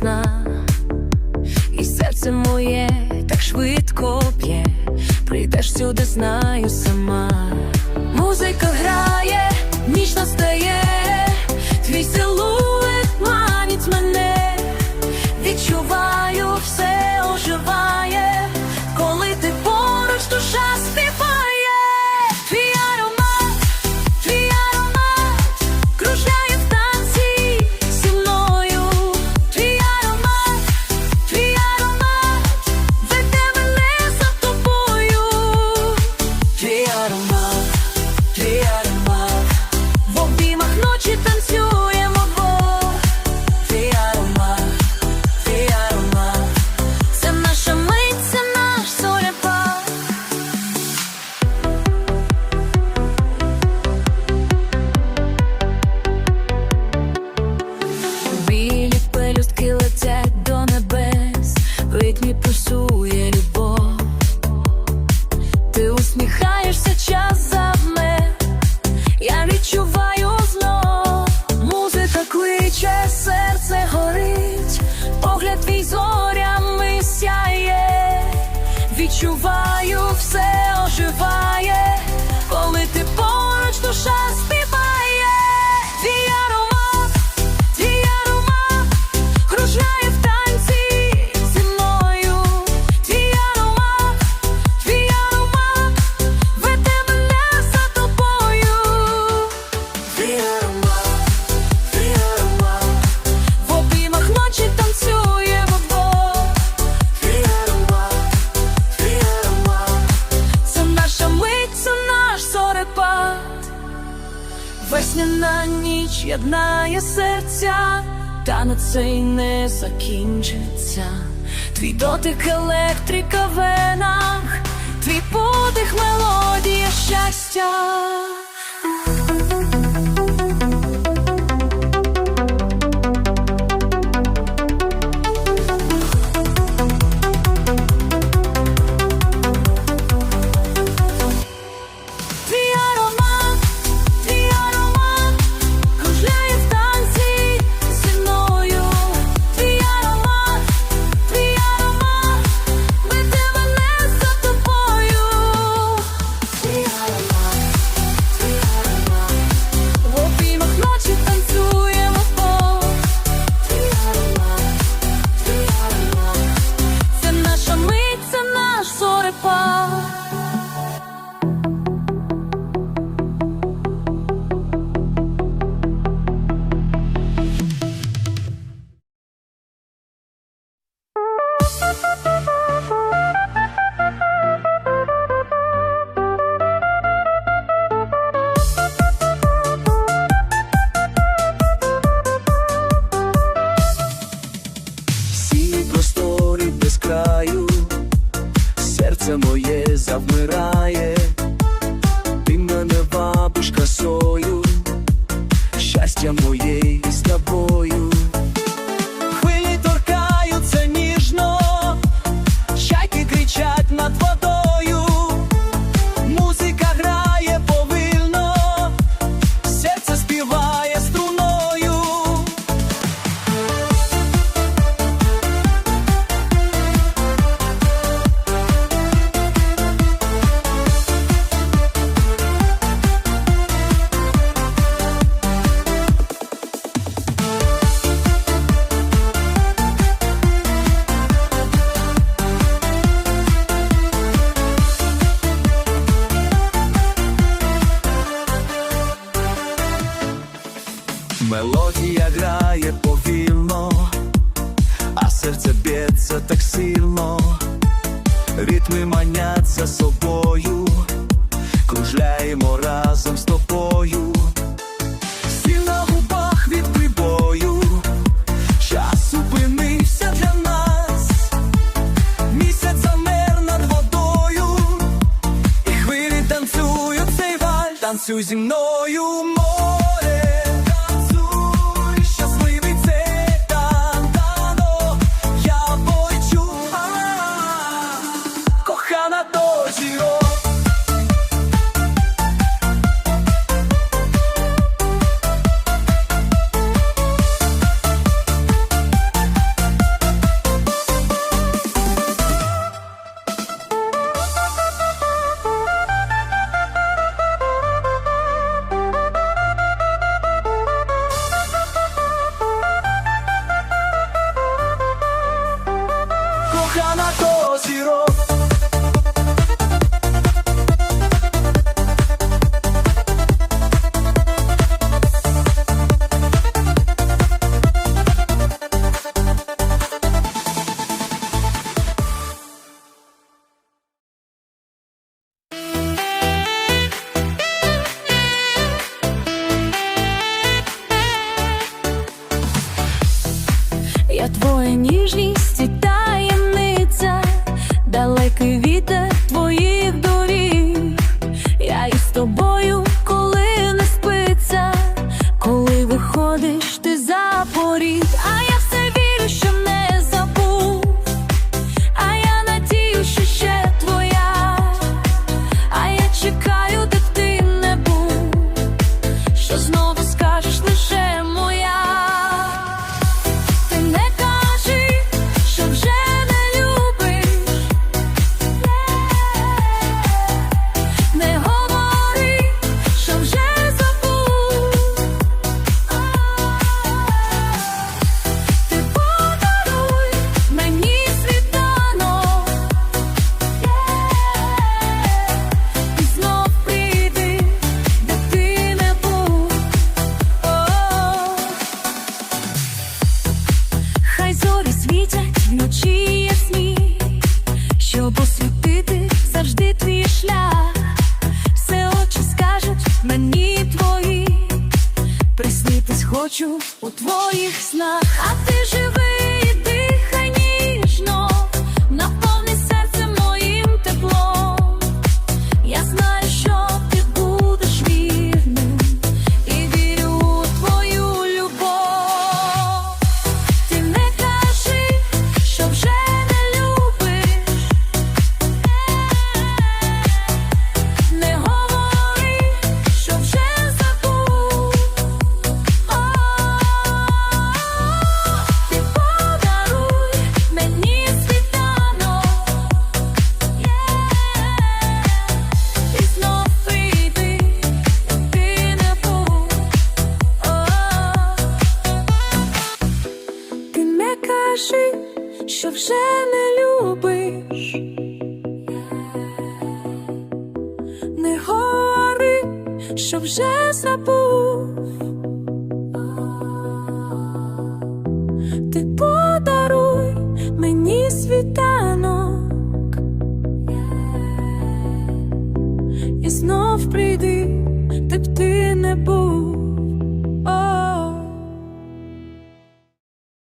сна, і серце моє так швидко п'є, прийдеш сюди, знаю сама. Музика грає, ніч настає, твій силует манить мене. усміхаєшся. одна ніч єднає серця, та на цей не закінчиться. Твій дотик електрика в венах, твій подих мелодія щастя. серце моє завмирає, ти мене бабушка сою, щастя моє з тобою. Мелодія грає повільно, а серце б'ється так сильно, ритми манять за собою, кружляємо разом з тобою. Сиро хочу у твоїх снах, а ти живий. вже не любиш, не гори, що вже забув, ти подаруй мені світанок.